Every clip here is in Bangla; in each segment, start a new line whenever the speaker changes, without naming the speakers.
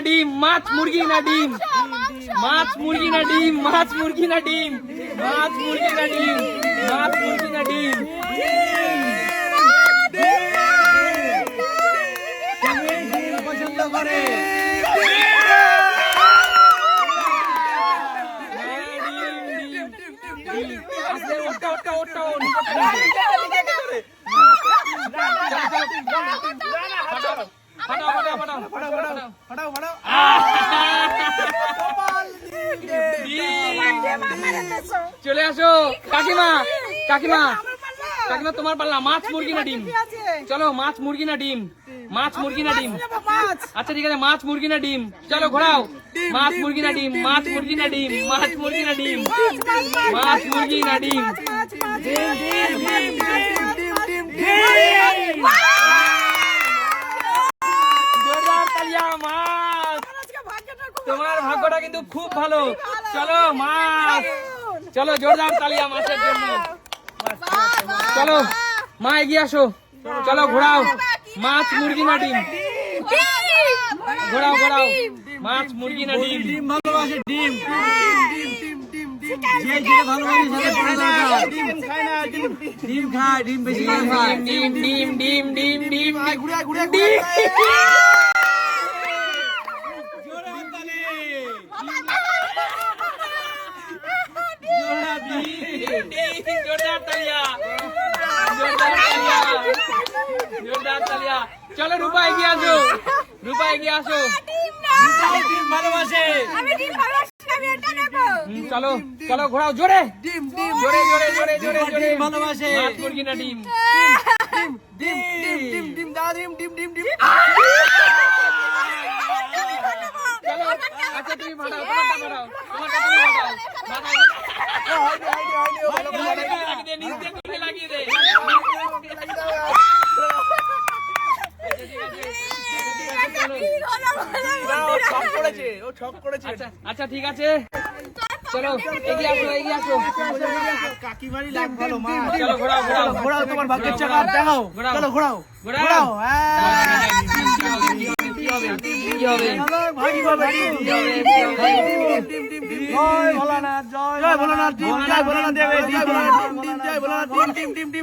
ডিম মাছ মুরগি না ডিম মাছ মুরগি না ডিম মাছ মুরগি না ডিম মাছ মুরগি না ডিম মাছ মুরগি না ডিম
পছন্দ করে
হ্যাঁ, ডিম, ডিম, ডিম। ডিম। চলে আসো কাকিমা কাকিমা কাকিমা তোমার পাল্লা মাছ মুরগি না ডিম চলো মাছ মুরগি না ডিম মাছ মুরগি না ডিম আচ্ছা ঠিক আছে মাছ মুরগি না ডিম চলো ঘোরাও মাছ মুরগি না ডিম মাছ মুরগি না ডিম মাছ মুরগি না ডিম মাছ মুরগি না ডিম জোরদার তালিয়া মাছ তোমার ভাগ্যটা কিন্তু খুব ভালো চলো মাছ চলো জোরদার তালিয়া মাছের জন্য চলো মা এগিয়ে আসো চলো ঘোরাও মাছ মুরগি না ডিম ঘোরাও ঘোরাও মাছ মুরগি না ডিম
ডিম ভালোবাসে ডিম ডিম খায় ডিম বেশি
ডিম ডিম ডিম ডিম ডিম ডিম
ঘুরে ঘুরে
ডিম জোরদার তালিয়া জোরদার তালিয়া জোরদার তালিয়া চলো রূপা এগিয়ে আসো রূপা এগিয়ে আসো
ডিম ভালোবাসে
চলো চলো ঘোরাও জোরে
ডিম ডিম
জোরে জোরে জোরে জোরে জোরে
ডিম ভালোবাসে
মুরগি না ডিম
ডিম ডিম ডিম ডিম দা ডিম ডিম ডিম ডিম
আচ্ছা ঠিক আছে চলো এগিয়ে আসো এগিয়ে আসো চলো ঘোরাও ঘোরাও
জয় ভোলানাথ জয় ভোলানাথ জয় ভোলানাথ টিম জয় ভোলানাথ টিম টিম টিম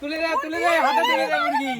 তুলে যা তুলে যা হাতে তুলে যা মুরগি